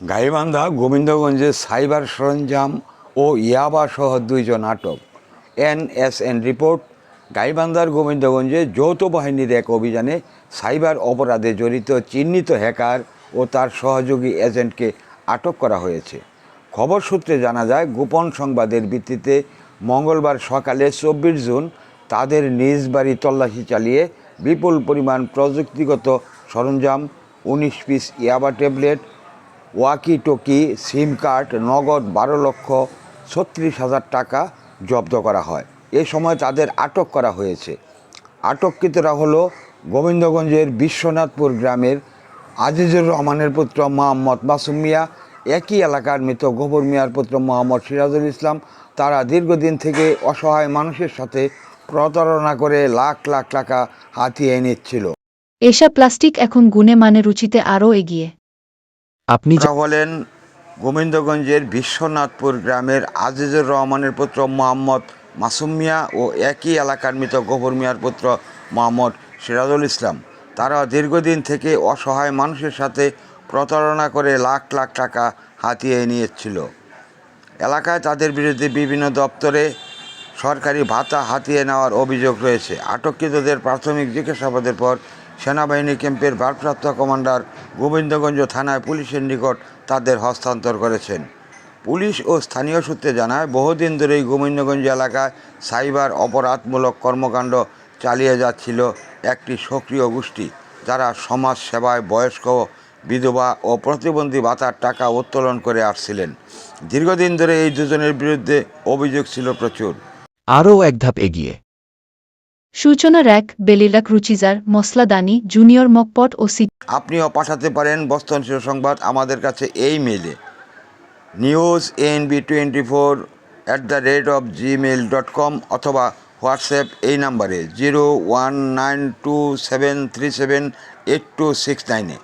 Gaibandha গোবিন্দগঞ্জে cyber সরঞ্জাম ও ইয়াবা সহ দুইজন আটক। এনএসএন রিপোর্ট, গাইবান্ধার গোবিন্দগঞ্জে যৌথ বাহিনীর এক অভিযানে সাইবার অপরাধে জড়িত চিহ্নিত হ্যাকার ও তার সহযোগী এজেন্টকে আটক করা হয়েছে। খবর সূত্রে জানা যায়, গোপন সংবাদের ভিত্তিতে মঙ্গলবার সকালে চব্বিশ জুন তাদের নিজ বাড়ি তল্লাশি চালিয়ে বিপুল পরিমাণ প্রযুক্তিগত সরঞ্জাম, উনিশ পিস ইয়াবা tablet walkie talkie sim card নগদ বারো লক্ষ ছত্রিশ হাজার টাকা জব্দ করা হয়। এ সময় তাদের আটক করা হয়েছে। আটককৃতরা হলো গোবিন্দগঞ্জের বিশ্বনাথপুর গ্রামের আজিজুর রহমানের পুত্র মোহাম্মদ মাসুম মিয়া। একই এলাকার মৃত গোবর মিয়ার পুত্র মোহাম্মদ সিরাজুল ইসলাম। তারা দীর্ঘদিন থেকে অসহায় মানুষের সাথে প্রতারণা করে লাখ লাখ টাকা হাতিয়ে নিচ্ছিল। এসা প্লাস্টিক এখন গুণে মানে রুচিতে আরও এগিয়ে। আপনি তারা হলেন গোবিন্দগঞ্জের বিশ্বনাথপুর গ্রামের আজিজুর রহমানের পুত্র মোহাম্মদ মাসুম মিয়া ও একই এলাকার মৃত গফর মিয়ার পুত্র মোহাম্মদ সিরাজুল ইসলাম। তারা দীর্ঘদিন থেকে অসহায় মানুষের সাথে প্রতারণা করে লাখ লাখ টাকা হাতিয়ে নিয়েছিল। এলাকায় তাদের বিরুদ্ধে বিভিন্ন দপ্তরে সরকারি ভাতা হাতিয়ে নেওয়ার অভিযোগ রয়েছে। আটককৃতদের প্রাথমিক জিজ্ঞাসাবাদের পর সেনাবাহিনী ক্যাম্পের ভারপ্রাপ্ত কমান্ডার গোবিন্দগঞ্জ থানায় পুলিশের নিকট তাদের হস্তান্তর করেছেন। পুলিশ ও স্থানীয় সূত্রে জানায়, বহুদিন ধরেই গোবিন্দগঞ্জ এলাকায় সাইবার অপরাধমূলক কর্মকাণ্ড চালিয়ে যাচ্ছিল একটি সক্রিয় গোষ্ঠী, যারা সমাজ সেবায় বয়স্ক, বিধবা ও প্রতিবন্ধী ভাতার টাকা উত্তোলন করে আসছিলেন। দীর্ঘদিন ধরে এই দুজনের বিরুদ্ধে অভিযোগ ছিল প্রচুর। আরও এক ধাপ এগিয়ে। সূচনা র্যাক, বেলিলাক রুচিজার মসলাদানি জুনিয়র মকপট ও সি আপনিও পাঠাতে পারেন বস্তন সংবাদ আমাদের কাছে এই মেলে news N B twenty four at the rate of Gmail dot com অথবা হোয়াটসঅ্যাপ এই নাম্বারে zero one nine two seven three seven eight two six নাইনে